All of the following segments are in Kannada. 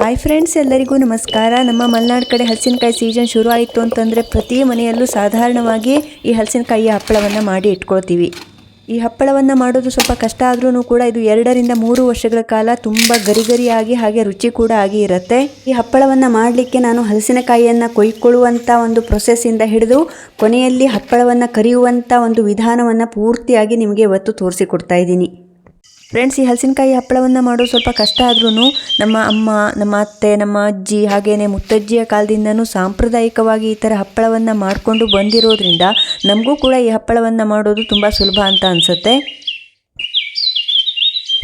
ಹಾಯ್ ಫ್ರೆಂಡ್ಸ್ ಎಲ್ಲರಿಗೂ ನಮಸ್ಕಾರ. ನಮ್ಮ ಮಲೆನಾಡು ಕಡೆ ಹಲಸಿನಕಾಯಿ ಸೀಸನ್ ಶುರು ಆಯಿತು ಅಂತಂದರೆ ಪ್ರತಿ ಮನೆಯಲ್ಲೂ ಸಾಧಾರಣವಾಗಿ ಈ ಹಲಸಿನಕಾಯಿಯ ಹಪ್ಪಳವನ್ನು ಮಾಡಿ ಇಟ್ಕೊಳ್ತೀವಿ. ಈ ಹಪ್ಪಳವನ್ನು ಮಾಡೋದು ಸ್ವಲ್ಪ ಕಷ್ಟ ಆದ್ರೂ ಕೂಡ ಇದು ಎರಡರಿಂದ ಮೂರು ವರ್ಷಗಳ ಕಾಲ ತುಂಬ ಗರಿಗರಿಯಾಗಿ ಹಾಗೆ ರುಚಿ ಕೂಡ ಆಗಿ ಇರುತ್ತೆ. ಈ ಹಪ್ಪಳವನ್ನು ಮಾಡಲಿಕ್ಕೆ ನಾನು ಹಲಸಿನಕಾಯಿಯನ್ನು ಕೊಯ್ಕೊಳ್ಳುವಂಥ ಒಂದು ಪ್ರೊಸೆಸ್ಸಿಂದ ಹಿಡಿದು ಕೊನೆಯಲ್ಲಿ ಹಪ್ಪಳವನ್ನು ಕರಿಯುವಂಥ ಒಂದು ವಿಧಾನವನ್ನು ಪೂರ್ತಿಯಾಗಿ ನಿಮಗೆ ಇವತ್ತು ತೋರಿಸಿಕೊಡ್ತಾ ಇದ್ದೀನಿ. ಫ್ರೆಂಡ್ಸ್ ಈ ಹಲಸಿನಕಾಯಿ ಹಪ್ಪಳವನ್ನು ಮಾಡೋದು ಸ್ವಲ್ಪ ಕಷ್ಟ ಆದ್ರೂ ನಮ್ಮ ಅಮ್ಮ, ನಮ್ಮ ಅತ್ತೆ, ನಮ್ಮ ಅಜ್ಜಿ ಹಾಗೇನೆ ಮುತ್ತಜ್ಜಿಯ ಕಾಲದಿಂದನೂ ಸಾಂಪ್ರದಾಯಿಕವಾಗಿ ಈ ಥರ ಹಪ್ಪಳವನ್ನು ಮಾಡಿಕೊಂಡು ಬಂದಿರೋದ್ರಿಂದ ನಮಗೂ ಕೂಡ ಈ ಹಪ್ಪಳವನ್ನು ಮಾಡೋದು ತುಂಬ ಸುಲಭ ಅಂತ ಅನಿಸುತ್ತೆ.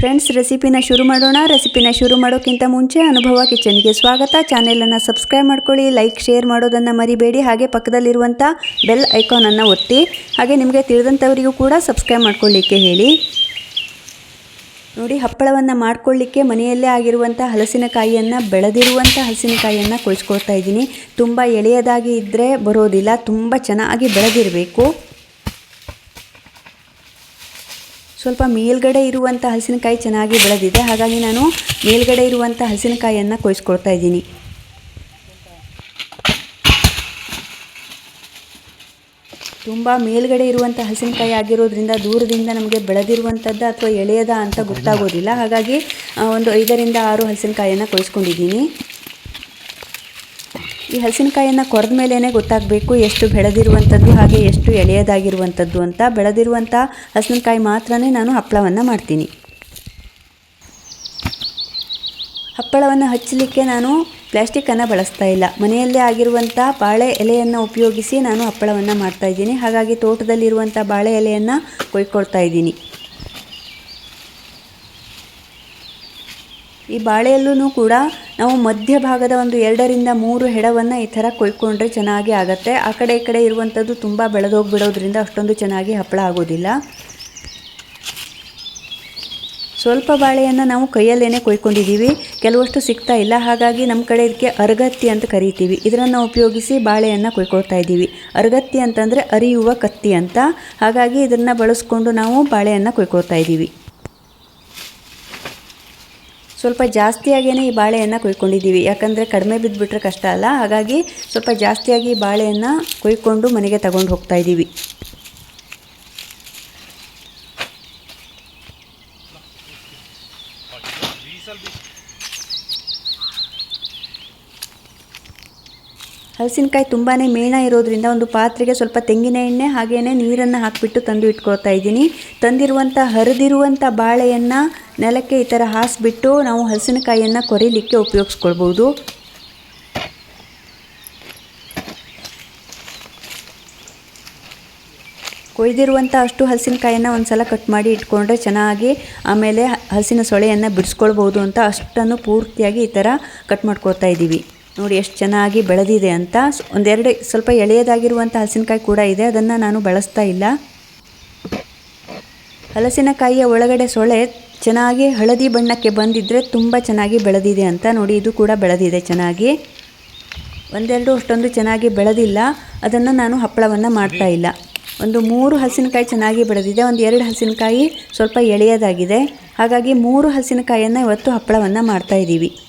ಫ್ರೆಂಡ್ಸ್ ರೆಸಿಪಿನ ಶುರು ಮಾಡೋಣ. ರೆಸಿಪಿನ ಶುರು ಮಾಡೋಕ್ಕಿಂತ ಮುಂಚೆ ಅನುಭವ ಕಿಚನ್ಗೆ ಸ್ವಾಗತ. ಚಾನೆಲನ್ನು ಸಬ್ಸ್ಕ್ರೈಬ್ ಮಾಡ್ಕೊಳ್ಳಿ, ಲೈಕ್, ಶೇರ್ ಮಾಡೋದನ್ನು ಮರಿಬೇಡಿ. ಹಾಗೆ ಪಕ್ಕದಲ್ಲಿರುವಂಥ ಬೆಲ್ ಐಕಾನನ್ನು ಒತ್ತಿ, ಹಾಗೆ ನಿಮಗೆ ತಿಳಿದಂಥವರಿಗೂ ಕೂಡ ಸಬ್ಸ್ಕ್ರೈಬ್ ಮಾಡ್ಕೊಳ್ಳಿಕ್ಕೆ ಹೇಳಿ. ನೋಡಿ, ಹಪ್ಪಳವನ್ನು ಮಾಡ್ಕೊಳ್ಳಿಕ್ಕೆ ಮನೆಯಲ್ಲೇ ಆಗಿರುವಂಥ ಹಲಸಿನಕಾಯಿಯನ್ನು, ಬೆಳೆದಿರುವಂಥ ಹಲಸಿನಕಾಯಿಯನ್ನು ಕೊಯ್ಸ್ಕೊಳ್ತಾ ಇದ್ದೀನಿ. ತುಂಬ ಎಳೆಯದಾಗಿ ಇದ್ದರೆ ಬರೋದಿಲ್ಲ, ತುಂಬ ಚೆನ್ನಾಗಿ ಬೆಳೆದಿರಬೇಕು. ಸ್ವಲ್ಪ ಮೇಲ್ಗಡೆ ಇರುವಂಥ ಹಲಸಿನಕಾಯಿ ಚೆನ್ನಾಗಿ ಬೆಳೆದಿದೆ. ಹಾಗಾಗಿ ನಾನು ಮೇಲ್ಗಡೆ ಇರುವಂಥ ಹಲಸಿನಕಾಯಿಯನ್ನು ಕೊಯ್ಸ್ಕೊಳ್ತಾ ಇದ್ದೀನಿ. ತುಂಬ ಮೇಲ್ಗಡೆ ಇರುವಂಥ ಹಲಸಿನಕಾಯಿ ಆಗಿರೋದ್ರಿಂದ ದೂರದಿಂದ ನಮಗೆ ಬೆಳೆದಿರುವಂಥದ್ದು ಅಥವಾ ಎಳೆಯದ ಅಂತ ಗೊತ್ತಾಗೋದಿಲ್ಲ. ಹಾಗಾಗಿ ಒಂದು ಐದರಿಂದ ಆರು ಹಲಸಿನಕಾಯಿಯನ್ನು ಕೊಯ್ಸ್ಕೊಂಡಿದ್ದೀನಿ. ಈ ಹಲಸಿನಕಾಯಿಯನ್ನು ಕೊರೆದ ಮೇಲೇ ಗೊತ್ತಾಗಬೇಕು ಎಷ್ಟು ಬೆಳೆದಿರುವಂಥದ್ದು ಹಾಗೆ ಎಷ್ಟು ಎಳೆಯದಾಗಿರುವಂಥದ್ದು ಅಂತ. ಬೆಳೆದಿರುವಂಥ ಹಲಸಿನಕಾಯಿ ಮಾತ್ರನೇ ನಾನು ಹಪ್ಪಳವನ್ನು ಮಾಡ್ತೀನಿ. ಹಪ್ಪಳವನ್ನು ಹಚ್ಚಲಿಕ್ಕೆ ನಾನು ಪ್ಲ್ಯಾಸ್ಟಿಕ್ಕನ್ನು ಬಳಸ್ತಾ ಇಲ್ಲ. ಮನೆಯಲ್ಲೇ ಆಗಿರುವಂಥ ಬಾಳೆ ಎಲೆಯನ್ನು ಉಪಯೋಗಿಸಿ ನಾನು ಹಪ್ಪಳವನ್ನು ಮಾಡ್ತಾ ಇದ್ದೀನಿ. ಹಾಗಾಗಿ ತೋಟದಲ್ಲಿರುವಂಥ ಬಾಳೆ ಎಲೆಯನ್ನು ಕೊಯ್ಕೊಳ್ತಾ ಇದ್ದೀನಿ. ಈ ಬಾಳೆಯಲ್ಲೂ ಕೂಡ ನಾವು ಮಧ್ಯಭಾಗದ ಒಂದು ಎರಡರಿಂದ ಮೂರು ಹೆಡವನ್ನು ಈ ಥರ ಕೊಯ್ಕೊಂಡ್ರೆ ಚೆನ್ನಾಗಿ ಆಗುತ್ತೆ. ಆ ಕಡೆ ಈ ಕಡೆ ಇರುವಂಥದ್ದು ತುಂಬ ಬೆಳೆದೋಗ್ಬಿಡೋದ್ರಿಂದ ಅಷ್ಟೊಂದು ಚೆನ್ನಾಗಿ ಹಪ್ಪಳ ಆಗೋದಿಲ್ಲ. ಸ್ವಲ್ಪ ಬಾಳೆಯನ್ನು ನಾವು ಕೈಯಲ್ಲೇನೆ ಕೊಯ್ಕೊಂಡಿದ್ದೀವಿ. ಕೆಲವಷ್ಟು ಸಿಗ್ತಾ ಇಲ್ಲ. ಹಾಗಾಗಿ ನಮ್ಮ ಕಡೆ ಇದಕ್ಕೆ ಅರಗತ್ತಿ ಅಂತ ಕರಿತೀವಿ. ಇದನ್ನು ಉಪಯೋಗಿಸಿ ಬಾಳೆಯನ್ನು ಕೊಯ್ಕೊಳ್ತಾ ಇದ್ದೀವಿ. ಅರಗತ್ತಿ ಅಂತಂದರೆ ಅರಿಯುವ ಕತ್ತಿ ಅಂತ. ಹಾಗಾಗಿ ಇದನ್ನು ಬಳಸ್ಕೊಂಡು ನಾವು ಬಾಳೆಯನ್ನು ಕೊಯ್ಕೊಳ್ತಾ ಇದ್ದೀವಿ. ಸ್ವಲ್ಪ ಜಾಸ್ತಿಯಾಗೇ ಈ ಬಾಳೆಯನ್ನು ಕೊಯ್ಕೊಂಡಿದ್ದೀವಿ. ಯಾಕಂದರೆ ಕಡಿಮೆ ಬಿದ್ದುಬಿಟ್ರೆ ಕಷ್ಟ ಅಲ್ಲ. ಹಾಗಾಗಿ ಸ್ವಲ್ಪ ಜಾಸ್ತಿಯಾಗಿ ಬಾಳೆಯನ್ನು ಕೊಯ್ಕೊಂಡು ಮನೆಗೆ ತಗೊಂಡು ಹೋಗ್ತಾ ಇದ್ದೀವಿ. ಹಲಸಿನಕಾಯಿ ತುಂಬಾ ಮೇಣ ಇರೋದ್ರಿಂದ ಒಂದು ಪಾತ್ರೆಗೆ ಸ್ವಲ್ಪ ತೆಂಗಿನ ಎಣ್ಣೆ ಹಾಗೇನೆ ನೀರನ್ನು ಹಾಕಿಬಿಟ್ಟು ತಂದು ಇಟ್ಕೊಳ್ತಾ ಇದ್ದೀನಿ. ತಂದಿರುವಂಥ ಹರಿದಿರುವಂಥ ಬಾಳೆಯನ್ನು ನೆಲಕ್ಕೆ ಈ ಥರ ಹಾಸಿಬಿಟ್ಟು ನಾವು ಹಲಸಿನಕಾಯಿಯನ್ನು ಕೊರೀಲಿಕ್ಕೆ ಉಪಯೋಗಿಸ್ಕೊಳ್ಬೋದು. ಕೊಯ್ದಿರುವಂಥ ಅಷ್ಟು ಹಲಸಿನಕಾಯನ್ನು ಒಂದು ಸಲ ಕಟ್ ಮಾಡಿ ಇಟ್ಕೊಂಡ್ರೆ ಚೆನ್ನಾಗಿ ಆಮೇಲೆ ಹಲಸಿನ ಸೊಳೆಯನ್ನು ಬಿಡಿಸ್ಕೊಳ್ಬೋದು ಅಂತ ಅಷ್ಟನ್ನು ಪೂರ್ತಿಯಾಗಿ ಈ ಥರ ಕಟ್ ಮಾಡ್ಕೊಳ್ತಾ ಇದ್ದೀವಿ. ನೋಡಿ ಎಷ್ಟು ಚೆನ್ನಾಗಿ ಬೆಳೆದಿದೆ ಅಂತ. ಒಂದೆರಡು ಸ್ವಲ್ಪ ಎಳೆಯದಾಗಿರುವಂಥ ಹಲಸಿನಕಾಯಿ ಕೂಡ ಇದೆ. ಅದನ್ನು ನಾನು ಬಳಸ್ತಾ ಇಲ್ಲ. ಹಲಸಿನಕಾಯಿಯ ಒಳಗಡೆ ಸೊಳೆ ಚೆನ್ನಾಗಿ ಹಳದಿ ಬಣ್ಣಕ್ಕೆ ಬಂದಿದ್ದರೆ ತುಂಬ ಚೆನ್ನಾಗಿ ಬೆಳೆದಿದೆ ಅಂತ. ನೋಡಿ, ಇದು ಕೂಡ ಬೆಳೆದಿದೆ ಚೆನ್ನಾಗಿ. ಒಂದೆರಡು ಅಷ್ಟೊಂದು ಚೆನ್ನಾಗಿ ಬೆಳೆದಿಲ್ಲ. ಅದನ್ನು ನಾನು ಹಪ್ಪಳವನ್ನು ಮಾಡ್ತಾ ಇಲ್ಲ. ಒಂದು ಮೂರು ಹಲಸಿನಕಾಯಿ ಚೆನ್ನಾಗಿ ಬೆಳೆದಿದೆ. ಒಂದು ಎರಡು ಹಲಸಿನಕಾಯಿ ಸ್ವಲ್ಪ ಎಳೆಯದಾಗಿದೆ. ಹಾಗಾಗಿ ಮೂರು ಹಲಸಿನಕಾಯಿಯನ್ನು ಇವತ್ತು ಹಪ್ಪಳವನ್ನು ಮಾಡ್ತಾ ಇದ್ದೀವಿ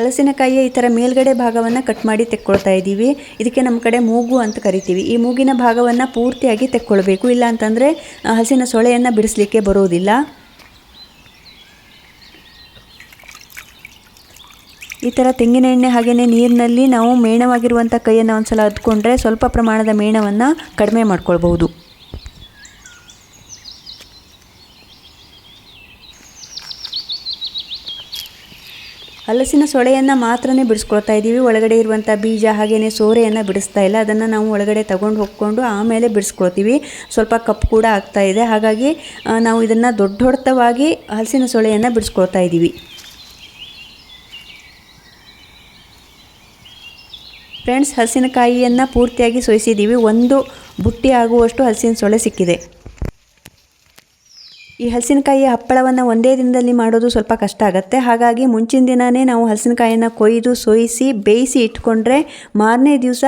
ಹಲಸಿನಕಾಯಿಯ ಈ ಥರ ಮೇಲ್ಗಡೆ ಭಾಗವನ್ನು ಕಟ್ ಮಾಡಿ ತೆಕ್ಕೊಳ್ತಾ ಇದ್ದೀವಿ. ಇದಕ್ಕೆ ನಮ್ಮ ಕಡೆ ಮೂಗು ಅಂತ ಕರಿತೀವಿ. ಈ ಮೂಗಿನ ಭಾಗವನ್ನು ಪೂರ್ತಿಯಾಗಿ ತೆಕ್ಕೊಳ್ಬೇಕು. ಇಲ್ಲ ಅಂತಂದರೆ ಹಲಸಿನ ಸೊಳೆಯನ್ನು ಬಿಡಿಸ್ಲಿಕ್ಕೆ ಬರೋದಿಲ್ಲ. ಈ ಥರ ತೆಂಗಿನ ಎಣ್ಣೆ ಹಾಗೆಯೇ ನೀರಿನಲ್ಲಿ ನಾವು ಮೇಣವಾಗಿರುವಂಥ ಕೈಯನ್ನು ಒಂದ್ಸಲ ಹತ್ಕೊಂಡ್ರೆ ಸ್ವಲ್ಪ ಪ್ರಮಾಣದ ಮೇಣವನ್ನು ಕಡಿಮೆ ಮಾಡ್ಕೊಳ್ಬಹುದು. ಹಲಸಿನ ಸೊಳೆಯನ್ನು ಮಾತ್ರನೇ ಬಿಡಿಸ್ಕೊಳ್ತಾ ಇದ್ದೀವಿ. ಒಳಗಡೆ ಇರುವಂಥ ಬೀಜ ಹಾಗೆಯೇ ಸೋರೆಯನ್ನು ಬಿಡಿಸ್ತಾ ಇಲ್ಲ. ಅದನ್ನು ನಾವು ಒಳಗಡೆ ತಗೊಂಡು ಹೋಗ್ಕೊಂಡು ಆಮೇಲೆ ಬಿಡಿಸ್ಕೊಳ್ತೀವಿ. ಸ್ವಲ್ಪ ಕಪ್ಪು ಕೂಡ ಆಗ್ತಾ ಇದೆ. ಹಾಗಾಗಿ ನಾವು ಇದನ್ನು ದೊಡ್ಡ ಹೊಡೆತವಾಗಿ ಹಲಸಿನ ಸೊಳೆಯನ್ನು ಬಿಡಿಸ್ಕೊಳ್ತಾ ಇದ್ದೀವಿ. ಫ್ರೆಂಡ್ಸ್, ಹಲಸಿನಕಾಯಿಯನ್ನು ಪೂರ್ತಿಯಾಗಿ ಸೋಯಿಸಿದ್ದೀವಿ. ಒಂದು ಬುಟ್ಟಿ ಆಗುವಷ್ಟು ಹಲಸಿನ ಸೊಳೆ ಸಿಕ್ಕಿದೆ. ಈ ಹಲಸಿನಕಾಯಿಯ ಹಪ್ಪಳವನ್ನು ಒಂದೇ ದಿನದಲ್ಲಿ ಮಾಡೋದು ಸ್ವಲ್ಪ ಕಷ್ಟ ಆಗುತ್ತೆ. ಹಾಗಾಗಿ ಮುಂಚಿನ ದಿನವೇ ನಾವು ಹಲಸಿನಕಾಯಿಯನ್ನು ಕೊಯ್ದು, ಸೋಯಿಸಿ, ಬೇಯಿಸಿ ಇಟ್ಕೊಂಡ್ರೆ ಮಾರನೇ ದಿವಸ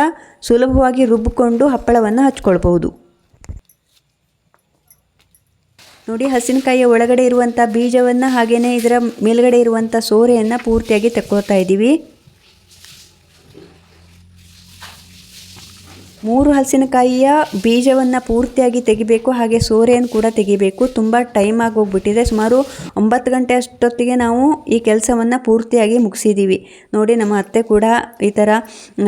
ಸುಲಭವಾಗಿ ರುಬ್ಬಿಕೊಂಡು ಹಪ್ಪಳವನ್ನು ಹಚ್ಕೊಳ್ಬಹುದು. ನೋಡಿ ಹಸಿನಕಾಯಿಯ ಒಳಗಡೆ ಇರುವಂಥ ಬೀಜವನ್ನು ಹಾಗೆಯೇ ಇದರ ಮೇಲ್ಗಡೆ ಇರುವಂಥ ಸೋರೆಯನ್ನು ಪೂರ್ತಿಯಾಗಿ ತಕ್ಕೊಳ್ತಾ ಇದ್ದೀವಿ ಮೂರು ಹಲಸಿನಕಾಯಿಯ ಬೀಜವನ್ನು ಪೂರ್ತಿಯಾಗಿ ತೆಗಿಬೇಕು, ಹಾಗೆ ಸೋರೆಯನ್ನು ಕೂಡ ತೆಗಿಬೇಕು. ತುಂಬ ಟೈಮ್ ಆಗೋಗ್ಬಿಟ್ಟಿದೆ. ಸುಮಾರು ಒಂಬತ್ತು ಗಂಟೆ ಅಷ್ಟೊತ್ತಿಗೆ ನಾವು ಈ ಕೆಲಸವನ್ನು ಪೂರ್ತಿಯಾಗಿ ಮುಗಿಸಿದ್ದೀವಿ ನೋಡಿ, ನಮ್ಮ ಅತ್ತೆ ಕೂಡ ಈ ಥರ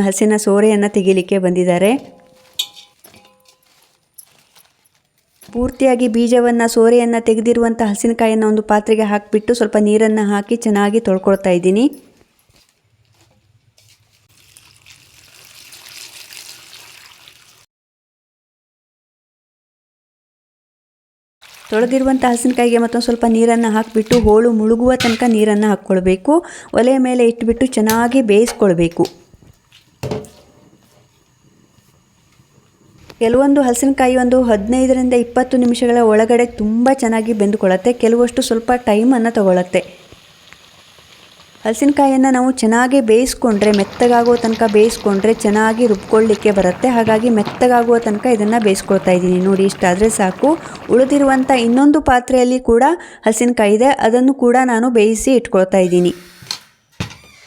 ಹಲಸಿನ ಸೋರೆಯನ್ನು ತೆಗಿಲಿಕ್ಕೆ ಬಂದಿದ್ದಾರೆ. ಪೂರ್ತಿಯಾಗಿ ಬೀಜವನ್ನು, ಸೋರೆಯನ್ನು ತೆಗೆದಿರುವಂಥ ಹಸಿನಕಾಯಿಯನ್ನು ಒಂದು ಪಾತ್ರೆಗೆ ಹಾಕಿಬಿಟ್ಟು ಸ್ವಲ್ಪ ನೀರನ್ನು ಹಾಕಿ ಚೆನ್ನಾಗಿ ತೊಳ್ಕೊಳ್ತಾ ಇದ್ದೀನಿ. ತೊಳೆದಿರುವಂಥ ಹಸಿನಕಾಯಿಗೆ ಮತ್ತೊಂದು ಸ್ವಲ್ಪ ನೀರನ್ನು ಹಾಕಿಬಿಟ್ಟು ಹೋಳು ಮುಳುಗುವ ತನಕ ನೀರನ್ನು ಹಾಕ್ಕೊಳ್ಬೇಕು. ಒಲೆಯ ಮೇಲೆ ಇಟ್ಬಿಟ್ಟು ಚೆನ್ನಾಗಿ ಬೇಯಿಸ್ಕೊಳ್ಬೇಕು. ಕೆಲವೊಂದು ಹಲಸಿನಕಾಯಿ ಒಂದು ಹದಿನೈದರಿಂದ ಇಪ್ಪತ್ತು ನಿಮಿಷಗಳ ಒಳಗಡೆ ತುಂಬ ಚೆನ್ನಾಗಿ ಬೆಂದುಕೊಳ್ಳುತ್ತೆ. ಕೆಲವಷ್ಟು ಸ್ವಲ್ಪ ಟೈಮನ್ನು ತಗೊಳುತ್ತೆ. ಹಲಸಿನಕಾಯಿಯನ್ನು ನಾವು ಚೆನ್ನಾಗಿ ಬೇಯಿಸ್ಕೊಂಡ್ರೆ ಮೆತ್ತಗಾಗೋ ತನಕ ಬೇಯಿಸ್ಕೊಂಡ್ರೆ ಚೆನ್ನಾಗಿ ರುಬ್ಕೊಳ್ಳಿಕ್ಕೆ ಬರುತ್ತೆ. ಹಾಗಾಗಿ ಮೆತ್ತಗಾಗುವ ತನಕ ಇದನ್ನು ಬೇಯಿಸ್ಕೊಳ್ತಾ ಇದ್ದೀನಿ. ನೋಡಿ ಇಷ್ಟಾದರೆ ಸಾಕು. ಉಳಿದಿರುವಂಥ ಇನ್ನೊಂದು ಪಾತ್ರೆಯಲ್ಲಿ ಕೂಡ ಹಲಸಿನಕಾಯಿ ಇದೆ. ಅದನ್ನು ಕೂಡ ನಾನು ಬೇಯಿಸಿ ಇಟ್ಕೊಳ್ತಾ ಇದ್ದೀನಿ.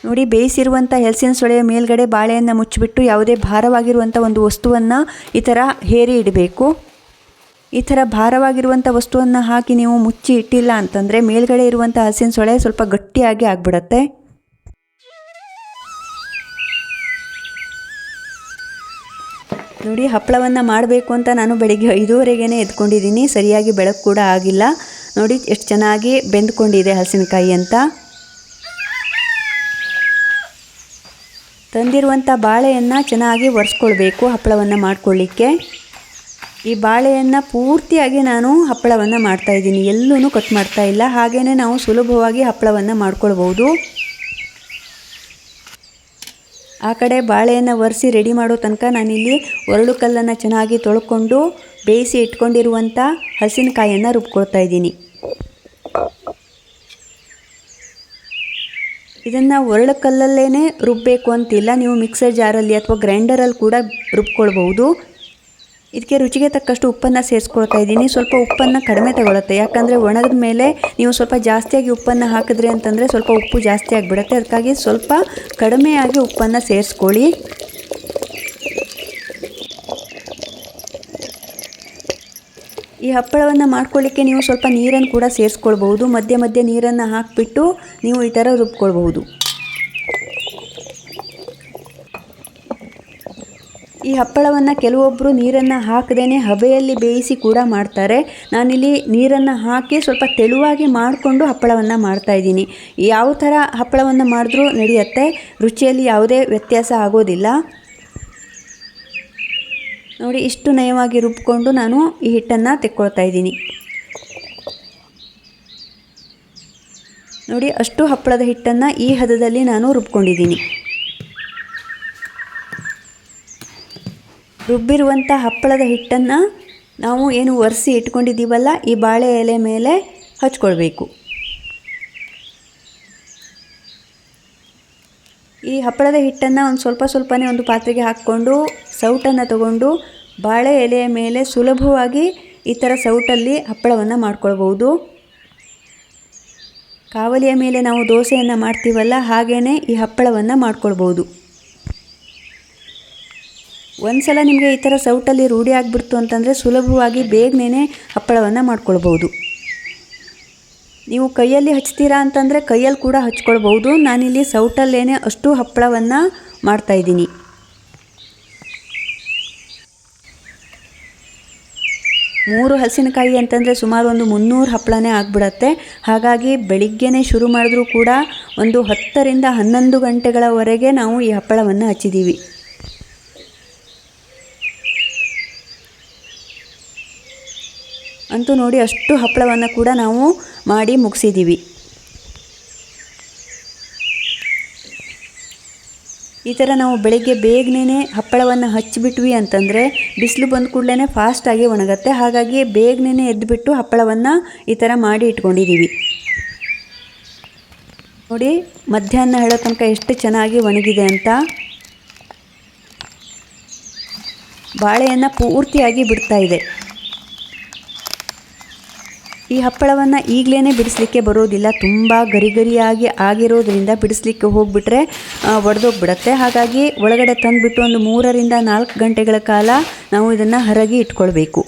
ನೋಡಿ ಬೇಯಿಸಿರುವಂಥ ಹೆಲ್ಸಿನ ಸೊಳೆಯ ಮೇಲ್ಗಡೆ ಬಾಳೆಯನ್ನು ಮುಚ್ಚಿಬಿಟ್ಟು ಯಾವುದೇ ಭಾರವಾಗಿರುವಂಥ ಒಂದು ವಸ್ತುವನ್ನು ಈ ಥರ ಹೇರಿ ಇಡಬೇಕು. ಈ ಥರ ಭಾರವಾಗಿರುವಂಥ ವಸ್ತುವನ್ನು ಹಾಕಿ ನೀವು ಮುಚ್ಚಿ ಇಟ್ಟಿಲ್ಲ ಅಂತಂದರೆ ಮೇಲ್ಗಡೆ ಇರುವಂಥ ಹಲಸಿನ ಸೊಳೆ ಸ್ವಲ್ಪ ಗಟ್ಟಿಯಾಗಿ ಆಗಿಬಿಡತ್ತೆ. ನೋಡಿ, ಹಪ್ಪಳವನ್ನು ಮಾಡಬೇಕು ಅಂತ ನಾನು ಬೆಳಿಗ್ಗೆ ಐದೂವರೆಗೇ ಎದ್ಕೊಂಡಿದ್ದೀನಿ. ಸರಿಯಾಗಿ ಬೆಳಕು ಕೂಡ ಆಗಿಲ್ಲ. ನೋಡಿ, ಎಷ್ಟು ಚೆನ್ನಾಗಿ ಬೆಂದ್ಕೊಂಡಿದೆ ಹಲಸಿನಕಾಯಿ ಅಂತ. ತಂದಿರುವಂಥ ಬಾಳೆಯನ್ನು ಚೆನ್ನಾಗಿ ಒರೆಸ್ಕೊಳ್ಬೇಕು ಹಪ್ಪಳವನ್ನು ಮಾಡ್ಕೊಳ್ಳಿಕ್ಕೆ. ಈ ಬಾಳೆಯನ್ನು ಪೂರ್ತಿಯಾಗಿ ನಾನು ಹಪ್ಪಳವನ್ನು ಮಾಡ್ತಾಯಿದ್ದೀನಿ ಎಲ್ಲೂ ಕಟ್ ಮಾಡ್ತಾ ಇಲ್ಲ. ಹಾಗೆಯೇ ನಾವು ಸುಲಭವಾಗಿ ಹಪ್ಪಳವನ್ನು ಮಾಡ್ಕೊಳ್ಬೋದು ಆ ಕಡೆ ಬಾಳೆಯನ್ನು ಒರೆಸಿ ರೆಡಿ ಮಾಡೋ ತನಕ ನಾನಿಲ್ಲಿ ಒರಳು ಕಲ್ಲನ್ನು ಚೆನ್ನಾಗಿ ತೊಳ್ಕೊಂಡು ಬೇಯಿಸಿ ಇಟ್ಕೊಂಡಿರುವಂಥ ಹಸಿನಕಾಯನ್ನು ರುಬ್ಕೊಳ್ತಾ ಇದ್ದೀನಿ. ಇದನ್ನು ಒರಳು ಕಲ್ಲಲ್ಲೇ ರುಬ್ಬಬೇಕು ಅಂತಿಲ್ಲ. ನೀವು ಮಿಕ್ಸರ್ ಜಾರಲ್ಲಿ ಅಥವಾ ಗ್ರೈಂಡರಲ್ಲಿ ಕೂಡ ರುಬ್ಕೊಳ್ಬಹುದು. ಇದಕ್ಕೆ ರುಚಿಗೆ ತಕ್ಕಷ್ಟು ಉಪ್ಪನ್ನು ಸೇರಿಸ್ಕೊಳ್ತಾ ಇದ್ದೀನಿ. ಸ್ವಲ್ಪ ಉಪ್ಪನ್ನು ಕಡಿಮೆ ತಗೊಳುತ್ತೆ. ಯಾಕಂದರೆ ಒಣಗಿದ ಮೇಲೆ ನೀವು ಸ್ವಲ್ಪ ಜಾಸ್ತಿಯಾಗಿ ಉಪ್ಪನ್ನು ಹಾಕಿದ್ರಿ ಅಂತಂದರೆ ಸ್ವಲ್ಪ ಉಪ್ಪು ಜಾಸ್ತಿ ಆಗಿಬಿಡುತ್ತೆ. ಅದಕ್ಕಾಗಿ ಸ್ವಲ್ಪ ಕಡಿಮೆಯಾಗಿ ಉಪ್ಪನ್ನು ಸೇರಿಸ್ಕೊಳ್ಳಿ. ಈ ಹಪ್ಪಳವನ್ನು ಮಾಡ್ಕೊಳ್ಳಿಕ್ಕೆ ನೀವು ಸ್ವಲ್ಪ ನೀರನ್ನು ಕೂಡ ಸೇರಿಸ್ಕೊಳ್ಬಹುದು. ಮಧ್ಯ ಮಧ್ಯೆ ನೀರನ್ನು ಹಾಕಿಬಿಟ್ಟು ನೀವು ಈ ಥರ ರುಬ್ಕೊಳ್ಬಹುದು. ಈ ಹಪ್ಪಳವನ್ನು ಕೆಲವೊಬ್ಬರು ನೀರನ್ನು ಹಾಕದೇ ಹಬೆಯಲ್ಲಿ ಬೇಯಿಸಿ ಕೂಡ ಮಾಡ್ತಾರೆ. ನಾನಿಲ್ಲಿ ನೀರನ್ನು ಹಾಕಿ ಸ್ವಲ್ಪ ತೆಳುವಾಗಿ ಮಾಡಿಕೊಂಡು ಹಪ್ಪಳವನ್ನು ಮಾಡ್ತಾಯಿದ್ದೀನಿ ಯಾವ ಥರ ಹಪ್ಪಳವನ್ನು ಮಾಡಿದ್ರೂ ನಡೆಯುತ್ತೆ. ರುಚಿಯಲ್ಲಿ ಯಾವುದೇ ವ್ಯತ್ಯಾಸ ಆಗೋದಿಲ್ಲ. ನೋಡಿ, ಇಷ್ಟು ನಯವಾಗಿ ರುಬ್ಕೊಂಡು ನಾನು ಈ ಹಿಟ್ಟನ್ನು ತೆಕ್ಕೊಳ್ತಾ ಇದ್ದೀನಿ. ನೋಡಿ, ಅಷ್ಟು ಹಪ್ಪಳದ ಹಿಟ್ಟನ್ನು ಈ ಹದದಲ್ಲಿ ನಾನು ರುಬ್ಕೊಂಡಿದ್ದೀನಿ. ರುಬ್ಬಿರುವಂಥ ಹಪ್ಪಳದ ಹಿಟ್ಟನ್ನು ನಾವು ಏನು ಒರೆಸಿ ಇಟ್ಕೊಂಡಿದ್ದೀವಲ್ಲ, ಈ ಬಾಳೆ ಎಲೆ ಮೇಲೆ ಹಚ್ಕೊಳ್ಬೇಕು. ಈ ಹಪ್ಪಳದ ಹಿಟ್ಟನ್ನು ಒಂದು ಸ್ವಲ್ಪ ಸ್ವಲ್ಪನೇ ಒಂದು ಪಾತ್ರೆಗೆ ಹಾಕ್ಕೊಂಡು, ಸೌಟನ್ನು ತಗೊಂಡು ಬಾಳೆ ಎಲೆಯ ಮೇಲೆ ಸುಲಭವಾಗಿ ಈ ಥರ ಸೌಟಲ್ಲಿ ಹಪ್ಪಳವನ್ನು ಮಾಡ್ಕೊಳ್ಬೋದು ಕಾವಲಿಯ ಮೇಲೆ ನಾವು ದೋಸೆಯನ್ನು ಮಾಡ್ತೀವಲ್ಲ ಹಾಗೆಯೇ ಈ ಹಪ್ಪಳವನ್ನು ಮಾಡ್ಕೊಳ್ಬೋದು ಒಂದು ಸಲ ನಿಮಗೆ ಈ ಥರ ಸೌಟಲ್ಲಿ ರೂಢಿ ಆಗಿಬಿಡ್ತು ಅಂತಂದರೆ ಸುಲಭವಾಗಿ ಬೇಗನೆ ಹಪ್ಪಳವನ್ನು ಮಾಡ್ಕೊಳ್ಬೋದು ನೀವು ಕೈಯಲ್ಲಿ ಹಚ್ತೀರಾ ಅಂತಂದರೆ ಕೈಯಲ್ಲಿ ಕೂಡ ಹಚ್ಕೊಳ್ಬೋದು ನಾನಿಲ್ಲಿ ಸೌಟಲ್ಲೇ ಅಷ್ಟು ಹಪ್ಪಳವನ್ನು ಮಾಡ್ತಾಯಿದ್ದೀನಿ ಮೂರು ಹಲಸಿನಕಾಯಿ ಅಂತಂದರೆ ಸುಮಾರು ಒಂದು ಮುನ್ನೂರು ಹಪ್ಪಳನೇ ಆಗಿಬಿಡತ್ತೆ. ಹಾಗಾಗಿ ಬೆಳಿಗ್ಗೆನೇ ಶುರು ಮಾಡಿದ್ರೂ ಕೂಡ ಒಂದು ಹತ್ತರಿಂದ ಹನ್ನೊಂದು ಗಂಟೆಗಳವರೆಗೆ ನಾವು ಈ ಹಪ್ಪಳವನ್ನು ಹಚ್ಚಿದ್ದೀವಿ ಅಂತೂ ನೋಡಿ ಅಷ್ಟು ಹಪ್ಪಳವನ್ನು ಕೂಡ ನಾವು ಮಾಡಿ ಮುಗಿಸಿದ್ದೀವಿ ಈ ಥರ ನಾವು ಬೆಳಗ್ಗೆ ಬೇಗನೆ ಹಪ್ಪಳವನ್ನು ಹಚ್ಚಿಬಿಟ್ವಿ ಅಂತಂದರೆ ಬಿಸಿಲು ಬಂದ ಕೂಡಲೇ ಫಾಸ್ಟಾಗಿ ಒಣಗತ್ತೆ. ಹಾಗಾಗಿ ಬೇಗನೆ ಎದ್ದುಬಿಟ್ಟು ಹಪ್ಪಳವನ್ನು ಈ ಥರ ಮಾಡಿ ಇಟ್ಕೊಂಡಿದ್ದೀವಿ ನೋಡಿ, ಮಧ್ಯಾಹ್ನ ಹೇಳೋ ತನಕ ಎಷ್ಟು ಚೆನ್ನಾಗಿ ಒಣಗಿದೆ ಅಂತ. ಬಾಳೆಯನ್ನು ಪೂರ್ತಿಯಾಗಿ ಬಿಡ್ತಾ ಇದೆ. ಈ ಹಪ್ಪಳವನ್ನು ಈಗಲೇ ಬಿಡಿಸ್ಲಿಕ್ಕೆ ಬರೋದಿಲ್ಲ. ತುಂಬ ಗರಿ ಗರಿಯಾಗಿ ಆಗಿರೋದ್ರಿಂದ ಬಿಡಿಸ್ಲಿಕ್ಕೆ ಹೋಗ್ಬಿಟ್ರೆ ಒಡೆದೋಗ್ಬಿಡತ್ತೆ. ಹಾಗಾಗಿ ಒಳಗಡೆ ತಂದುಬಿಟ್ಟು ಒಂದು ಮೂರರಿಂದ ನಾಲ್ಕು ಗಂಟೆಗಳ ಕಾಲ ನಾವು ಇದನ್ನು ಹರಗಿ ಇಟ್ಕೊಳ್ಬೇಕು.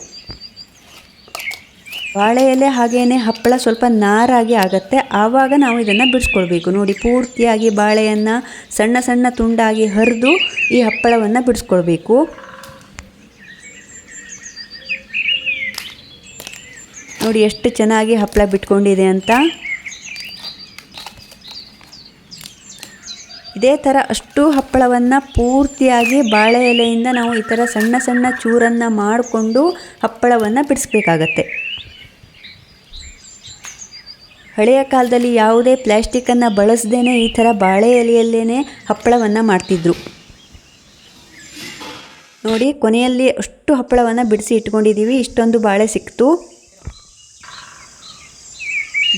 ಬಾಳೆ ಎಲೆ ಹಾಗೇ ಹಪ್ಪಳ ಸ್ವಲ್ಪ ನಾರಾಗಿ ಆಗುತ್ತೆ. ಆವಾಗ ನಾವು ಇದನ್ನು ಬಿಡಿಸ್ಕೊಳ್ಬೇಕು. ನೋಡಿ, ಪೂರ್ತಿಯಾಗಿ ಬಾಳೆಯನ್ನು ಸಣ್ಣ ಸಣ್ಣ ತುಂಡಾಗಿ ಹರಿದು ಈ ಹಪ್ಪಳವನ್ನು ಬಿಡಿಸ್ಕೊಳ್ಬೇಕು. ನೋಡಿ ಎಷ್ಟು ಚೆನ್ನಾಗಿ ಹಪ್ಪಳ ಬಿಟ್ಕೊಂಡಿದೆ ಅಂತ. ಇದೇ ಥರ ಅಷ್ಟು ಹಪ್ಪಳವನ್ನು ಪೂರ್ತಿಯಾಗಿ ಬಾಳೆ ಎಲೆಯಿಂದ ನಾವು ಈ ಥರ ಸಣ್ಣ ಸಣ್ಣ ಚೂರನ್ನು ಮಾಡಿಕೊಂಡು ಹಪ್ಪಳವನ್ನು ಬಿಡಿಸ್ಬೇಕಾಗತ್ತೆ. ಹಳೆಯ ಕಾಲದಲ್ಲಿ ಯಾವುದೇ ಪ್ಲ್ಯಾಸ್ಟಿಕ್ಕನ್ನು ಬಳಸದೇ ಈ ಥರ ಬಾಳೆ ಎಲೆಯಲ್ಲೇ ಹಪ್ಪಳವನ್ನು ಮಾಡ್ತಿದ್ರು. ನೋಡಿ ಕೊನೆಯಲ್ಲಿ ಅಷ್ಟು ಹಪ್ಪಳವನ್ನು ಬಿಡಿಸಿ ಇಟ್ಕೊಂಡಿದ್ದೀವಿ ಇಷ್ಟೊಂದು ಬಾಳೆ ಸಿಕ್ತು.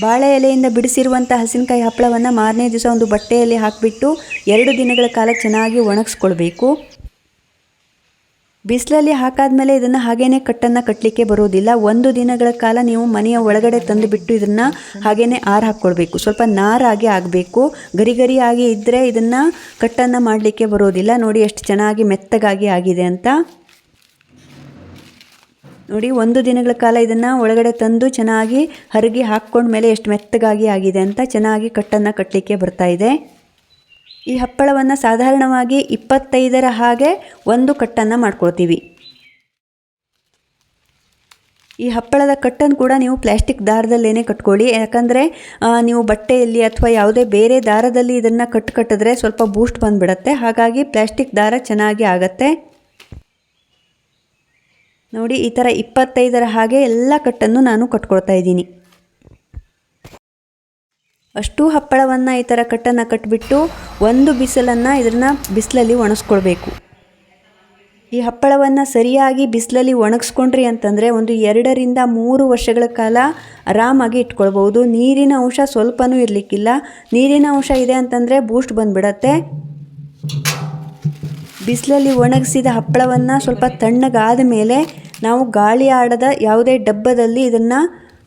ಬಾಳೆ ಎಲೆಯಿಂದ ಬಿಡಿಸಿರುವಂಥ ಹಸಿನಕಾಯಿ ಹಪ್ಪಳವನ್ನು ಮಾರನೇ ದಿವಸ ಒಂದು ಬಟ್ಟೆಯಲ್ಲಿ ಹಾಕಿಬಿಟ್ಟು ಎರಡು ದಿನಗಳ ಕಾಲ ಚೆನ್ನಾಗಿ ಒಣಗಿಸ್ಕೊಳ್ಬೇಕು. ಬಿಸಿಲಲ್ಲಿ ಹಾಕಾದ್ಮೇಲೆ ಇದನ್ನು ಹಾಗೇನೇ ಕಟ್ಟನ್ನು ಕಟ್ಟಲಿಕ್ಕೆ ಬರೋದಿಲ್ಲ. ಒಂದು ದಿನಗಳ ಕಾಲ ನೀವು ಮನೆಯ ಒಳಗಡೆ ತಂದು ಬಿಟ್ಟು ಇದನ್ನು ಹಾಗೇನೆ ಆರು ಹಾಕ್ಕೊಳ್ಬೇಕು. ಸ್ವಲ್ಪ ನಾರಾಗಿ ಆಗಬೇಕು. ಗರಿ ಆಗಿ ಇದ್ದರೆ ಇದನ್ನು ಕಟ್ಟನ್ನು ಮಾಡಲಿಕ್ಕೆ ಬರೋದಿಲ್ಲ. ನೋಡಿ ಎಷ್ಟು ಚೆನ್ನಾಗಿ ಮೆತ್ತಗಾಗಿ ಆಗಿದೆ ಅಂತ. ನೋಡಿ, ಒಂದು ದಿನಗಳ ಕಾಲ ಇದನ್ನು ಒಳಗಡೆ ತಂದು ಚೆನ್ನಾಗಿ ಹರಗಿ ಹಾಕ್ಕೊಂಡ್ಮೇಲೆ ಎಷ್ಟು ಮೆತ್ತಗಾಗಿ ಆಗಿದೆ ಅಂತ ಚೆನ್ನಾಗಿ ಕಟ್ಟನ್ನು ಕಟ್ಟಲಿಕ್ಕೆ ಬರ್ತಾ ಇದೆ. ಈ ಹಪ್ಪಳವನ್ನು ಸಾಧಾರಣವಾಗಿ ಇಪ್ಪತ್ತೈದರ ಹಾಗೆ ಒಂದು ಕಟ್ಟನ್ನು ಮಾಡ್ಕೊಳ್ತೀವಿ. ಈ ಹಪ್ಪಳದ ಕಟ್ಟನ್ನು ಕೂಡ ನೀವು ಪ್ಲ್ಯಾಸ್ಟಿಕ್ ದಾರದಲ್ಲೇ ಕಟ್ಕೊಳ್ಳಿ. ಯಾಕಂದರೆ ನೀವು ಬಟ್ಟೆಯಲ್ಲಿ ಅಥವಾ ಯಾವುದೇ ಬೇರೆ ದಾರದಲ್ಲಿ ಇದನ್ನು ಕಟ್ಟು ಕಟ್ಟಿದ್ರೆ ಸ್ವಲ್ಪ ಬೂಸ್ಟ್ ಬಂದುಬಿಡತ್ತೆ. ಹಾಗಾಗಿ ಪ್ಲ್ಯಾಸ್ಟಿಕ್ ದಾರ ಚೆನ್ನಾಗಿ ಆಗತ್ತೆ. ನೋಡಿ, ಈ ಥರ ಇಪ್ಪತ್ತೈದರ ಹಾಗೆ ಎಲ್ಲ ಕಟ್ಟನ್ನು ನಾನು ಕಟ್ಕೊಳ್ತಾ ಇದ್ದೀನಿ. ಅಷ್ಟು ಹಪ್ಪಳವನ್ನು ಈ ಥರ ಕಟ್ಟನ್ನು ಕಟ್ಟಿಬಿಟ್ಟು ಒಂದು ಬಿಸಿಲನ್ನು ಇದನ್ನು ಬಿಸಿಲಲ್ಲಿ ಒಣಗಿಸ್ಕೊಳ್ಬೇಕು ಈ ಹಪ್ಪಳವನ್ನು ಸರಿಯಾಗಿ ಬಿಸಿಲಲ್ಲಿ ಒಣಗಿಸ್ಕೊಂಡ್ರಿ ಅಂತಂದರೆ ಒಂದು ಎರಡರಿಂದ ಮೂರು ವರ್ಷಗಳ ಕಾಲ ಆರಾಮಾಗಿ ಇಟ್ಕೊಳ್ಬೋದು ನೀರಿನ ಅಂಶ ಸ್ವಲ್ಪನೂ ಇರಲಿಕ್ಕಿಲ್ಲ. ನೀರಿನ ಅಂಶ ಇದೆ ಅಂತಂದರೆ ಬೂಸ್ಟ್ ಬಂದುಬಿಡತ್ತೆ. ಬಿಸಿಲಲ್ಲಿ ಒಣಗಿಸಿದ ಹಪ್ಪಳವನ್ನು ಸ್ವಲ್ಪ ತಣ್ಣಗಾದ ಮೇಲೆ ನಾವು ಗಾಳಿ ಆಡದ ಯಾವುದೇ ಡಬ್ಬದಲ್ಲಿ ಇದನ್ನು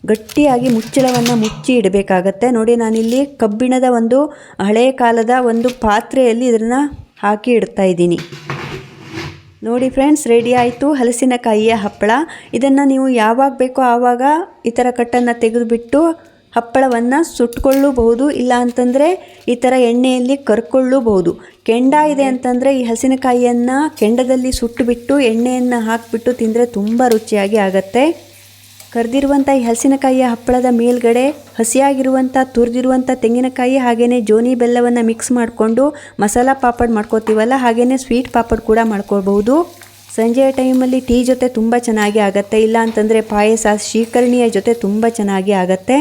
ಗಟ್ಟಿಯಾಗಿ ಮುಚ್ಚಳವನ್ನು ಮುಚ್ಚಿ ಇಡಬೇಕಾಗತ್ತೆ. ನೋಡಿ, ನಾನಿಲ್ಲಿ ಕಬ್ಬಿಣದ ಒಂದು ಹಳೆಯ ಕಾಲದ ಒಂದು ಪಾತ್ರೆಯಲ್ಲಿ ಇದನ್ನು ಹಾಕಿ ಇಡ್ತಾ ಇದ್ದೀನಿ. ನೋಡಿ ಫ್ರೆಂಡ್ಸ್ ರೆಡಿ ಆಯಿತು ಹಲಸಿನಕಾಯಿಯ ಹಪ್ಪಳ. ಇದನ್ನು ನೀವು ಯಾವಾಗ ಬೇಕೋ ಆವಾಗ ಈ ಥರ ಕಟ್ಟನ್ನು ತೆಗೆದುಬಿಟ್ಟು ಹಪ್ಪಳವನ್ನು ಸುಟ್ಕೊಳ್ಳಬಹುದು ಇಲ್ಲ ಅಂತಂದರೆ ಈ ಥರ ಎಣ್ಣೆಯಲ್ಲಿ ಕರ್ಕೊಳ್ಳಬಹುದು. ಕೆಂಡ ಇದೆ ಅಂತಂದರೆ ಈ ಹಸಿನಕಾಯಿಯನ್ನು ಕೆಂಡದಲ್ಲಿ ಸುಟ್ಟುಬಿಟ್ಟು ಎಣ್ಣೆಯನ್ನು ಹಾಕಿಬಿಟ್ಟು ತಿಂದರೆ ತುಂಬ ರುಚಿಯಾಗಿ ಆಗತ್ತೆ. ಕರೆದಿರುವಂಥ ಈ ಹಲಸಿನಕಾಯಿಯ ಹಪ್ಪಳದ ಮೇಲ್ಗಡೆ ಹಸಿಯಾಗಿರುವಂಥ ತುರಿದಿರುವಂಥ ತೆಂಗಿನಕಾಯಿ ಹಾಗೆಯೇ ಜೋನಿ ಬೆಲ್ಲವನ್ನು ಮಿಕ್ಸ್ ಮಾಡಿಕೊಂಡು ಮಸಾಲ ಪಾಪಡ್ ಮಾಡ್ಕೋತೀವಲ್ಲ ಹಾಗೆಯೇ ಸ್ವೀಟ್ ಪಾಪಡ್ ಕೂಡ ಮಾಡ್ಕೊಳ್ಬಹುದು. ಸಂಜೆಯ ಟೈಮಲ್ಲಿ ಟೀ ಜೊತೆ ತುಂಬ ಚೆನ್ನಾಗಿ ಆಗುತ್ತೆ ಇಲ್ಲ ಅಂತಂದರೆ ಪಾಯಸ ಶೀಕರಣಿಯ ಜೊತೆ ತುಂಬ ಚೆನ್ನಾಗಿ ಆಗುತ್ತೆ.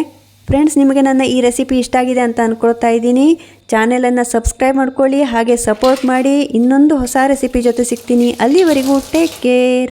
ಫ್ರೆಂಡ್ಸ್ ನಿಮಗೆ ನನ್ನ ಈ ರೆಸಿಪಿ ಇಷ್ಟ ಆಗಿದೆ ಅಂತ ಅಂದ್ಕೊಳ್ತಾ ಇದ್ದೀನಿ. ಚಾನೆಲನ್ನು ಸಬ್ಸ್ಕ್ರೈಬ್ ಮಾಡ್ಕೊಳ್ಳಿ, ಹಾಗೆ ಸಪೋರ್ಟ್ ಮಾಡಿ. ಇನ್ನೊಂದು ಹೊಸ ರೆಸಿಪಿ ಜೊತೆ ಸಿಗ್ತೀನಿ. ಅಲ್ಲಿವರೆಗೂ ಟೇಕ್ ಕೇರ್